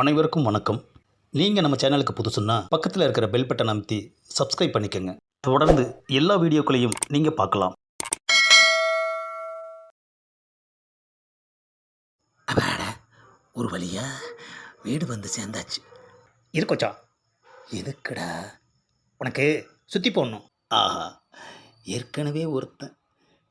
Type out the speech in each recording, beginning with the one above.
அனைவருக்கும் வணக்கம். நீங்கள் நம்ம சேனலுக்கு புதுசுன்னா பக்கத்தில் இருக்கிற பெல் பட்டனை அமைத்தி சப்ஸ்கிரைப் பண்ணிக்கோங்க. தொடர்ந்து எல்லா வீடியோக்களையும் நீங்கள் பார்க்கலாம். ஒரு வழியா வீடு வந்து சேர்ந்தாச்சு. இருக்கோச்சா எதுக்குடா? உனக்கு சுற்றி போடணும். ஆஹா ஏற்கனவே ஒருத்தன்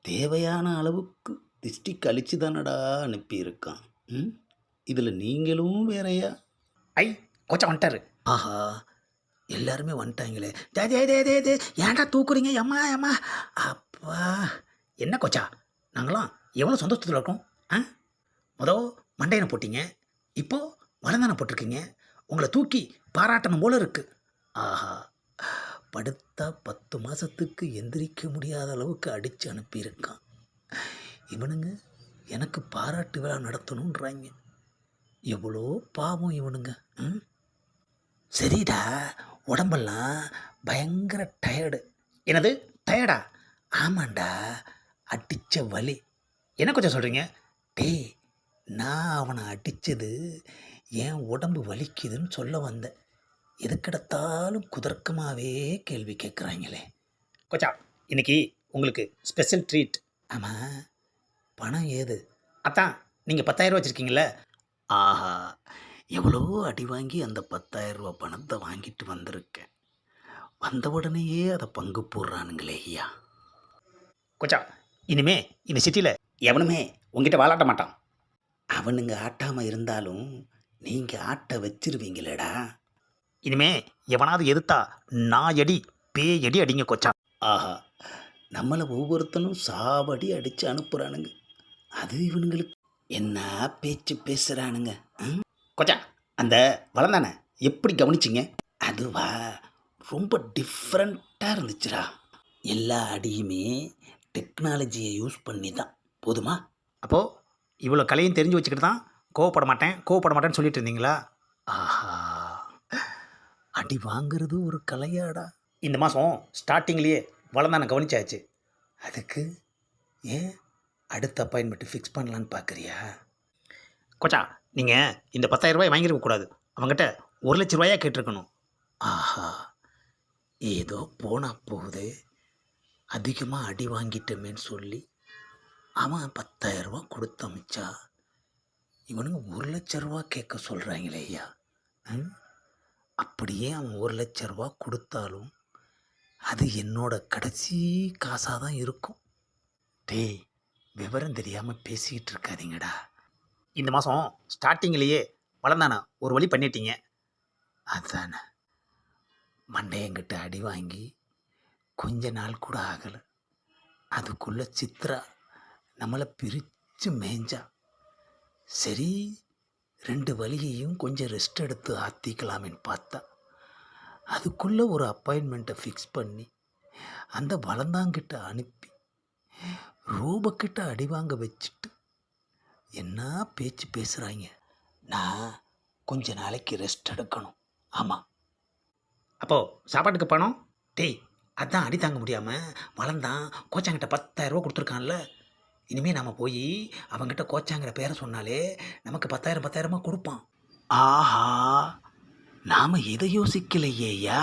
தேவையான அளவுக்கு திஷ்டி கழிச்சு தானடா அனுப்பியிருக்கான். ம்? இதில் நீங்களும் வேறையா? ஐ கோச்சா வந்துட்டாரு. ஆஹா எல்லாருமே வந்துட்டாங்களே. டே டே டே டே டே ஏன்டா தூக்குறீங்க? எம்மா எம்மா அப்பா. என்ன கோச்சா? நாங்களாம் எவ்வளோ சந்தோஷத்தில் இருக்கோம் ஆ? முதல் மண்டையனை போட்டீங்க இப்போ வளந்தானை போட்டிருக்கீங்க உங்களை தூக்கி பாராட்டணும் போல இருக்கு. ஆஹா படுத்தா பத்து மாதத்துக்கு எந்திரிக்க முடியாத அளவுக்கு அடித்து அனுப்பியிருக்கான். இவனுங்க எனக்கு பாராட்டு விழா நடத்தணுன்றாங்க எவ்வளோ பாவம் இவனுங்க ம்? சரிடா உடம்பெல்லாம் பயங்கர டயர்டு என்னது டயர்டா ஆமாண்டா அடித்த வலி. என்ன கொஞ்சம் சொல்கிறீங்க டேய் நான் அவனை அடித்தது என் உடம்பு வலிக்குதுன்னு சொல்ல வந்தேன். எதுக்கெடுத்தாலும் குதர்க்கமாகவே கேள்வி கேட்குறாங்களே. கொச்சா இன்னைக்கு உங்களுக்கு ஸ்பெஷல் ட்ரீட் ஆமாம் பணம் ஏது? அத்தான் நீங்கள் பத்தாயிரம் வச்சுருக்கீங்களே ஆஹா எவ்வளோ அடி வாங்கி அந்த பத்தாயிரம் ரூபா பணத்தை வாங்கிட்டு வந்திருக்கேன். வந்த உடனேயே அதை பங்கு போடுறானுங்களே ஐயா. கொச்சா இனிமே இந்த சிட்டியில் எவனுமே உங்ககிட்ட வாலாட்ட மாட்டான். அவனுங்க ஆட்டாமல் இருந்தாலும் நீங்கள் ஆட்ட வச்சிருவீங்களேடா. இனிமே எவனாவது எதிர்த்தா நான் எடி பேயடி அடிங்க கொச்சா. ஆஹா நம்மளை ஒவ்வொருத்தனும் சாவடி அடித்து அனுப்புகிறானுங்க அது இவனுங்களுக்கு என்ன பேச்சு பேசுகிறானுங்க ம்? அந்த வளர்ந்தானே எப்படி கவனிச்சிங்க? அதுவா ரொம்ப டிஃப்ரெண்ட்டாக இருந்துச்சுடா. எல்லா அடியுமே டெக்னாலஜியை யூஸ் பண்ணி தான் போதுமா? அப்போது இவ்வளோ கலையும் தெரிஞ்சு வச்சுக்கிட்டு தான் கோவப்பட மாட்டேன் கோவப்பட மாட்டேன்னு சொல்லிட்டு இருந்தீங்களா? ஆஹா அடி வாங்குறது ஒரு கலையாடா. இந்த மாதம் ஸ்டார்டிங்லேயே வளர்ந்தானே கவனிச்சாச்சு. அதுக்கு ஏன் அடுத்த அப்பாயின்மெண்ட் ஃபிக்ஸ் பண்ணலான்னு பார்க்குறியா கோச்சா நீங்கள் இந்த பத்தாயிரம் ரூபாய் வாங்கியிருக்க கூடாது. அவங்ககிட்ட ஒரு லட்ச ரூபாயா கேட்டிருக்கணும். ஆஹா ஏதோ போனா போகுது. அதிகமாக அடி வாங்கிட்டோமேன்னு சொல்லி அவன் பத்தாயிரம் ரூபா கொடுத்து அமிச்சா. இவனுங்க ஒரு லட்ச ரூபா கேட்க சொல்கிறாங்களே ஐயா. ம்? அப்படியே அவன் ஒரு லட்ச ரூபா கொடுத்தாலும் அது என்னோட கடைசி காசாக தான் இருக்கும். டேய் விவரம் தெரியாமல் பேசிக்கிட்டு இருக்காதீங்கடா. இந்த மாதம் ஸ்டார்டிங்லேயே வளர்ந்தானா ஒரு வழி பண்ணிட்டீங்க. அதுதானே மண்டையங்கிட்ட அடி வாங்கி கொஞ்ச நாள் கூட ஆகலை. அதுக்குள்ளே சித்ரா நம்மளை பிரித்து மேய்ஞ்சா. சரி ரெண்டு வழியையும் கொஞ்சம் ரெஸ்ட் எடுத்து ஆத்திக்கலாமேன்னு பார்த்தா. அதுக்குள்ளே ஒரு அப்பாயின்மெண்ட்டை ஃபிக்ஸ் பண்ணி அந்த வளந்தாங்கிட்ட அனுப்பி ரூபக்கிட்ட அடி வாங்க வச்சுட்டு என்ன பேச்சு பேசுகிறாங்க நான் கொஞ்ச நாளைக்கு ரெஸ்ட் எடுக்கணும். ஆமாம் அப்போது சாப்பாட்டுக்கு பணம்? டேய் அதான் அடி தாங்க முடியாமல் வளர்ந்தான் கோச்சாங்கிட்ட பத்தாயிரரூபா கொடுத்துருக்கான்ல. இனிமேல் நம்ம போய் அவங்ககிட்ட கோச்சாங்கிற பேரை சொன்னாலே நமக்கு பத்தாயிரம் பத்தாயிரமாக கொடுப்பான். ஆஹா நாம் எதை யோசிக்கலையேயா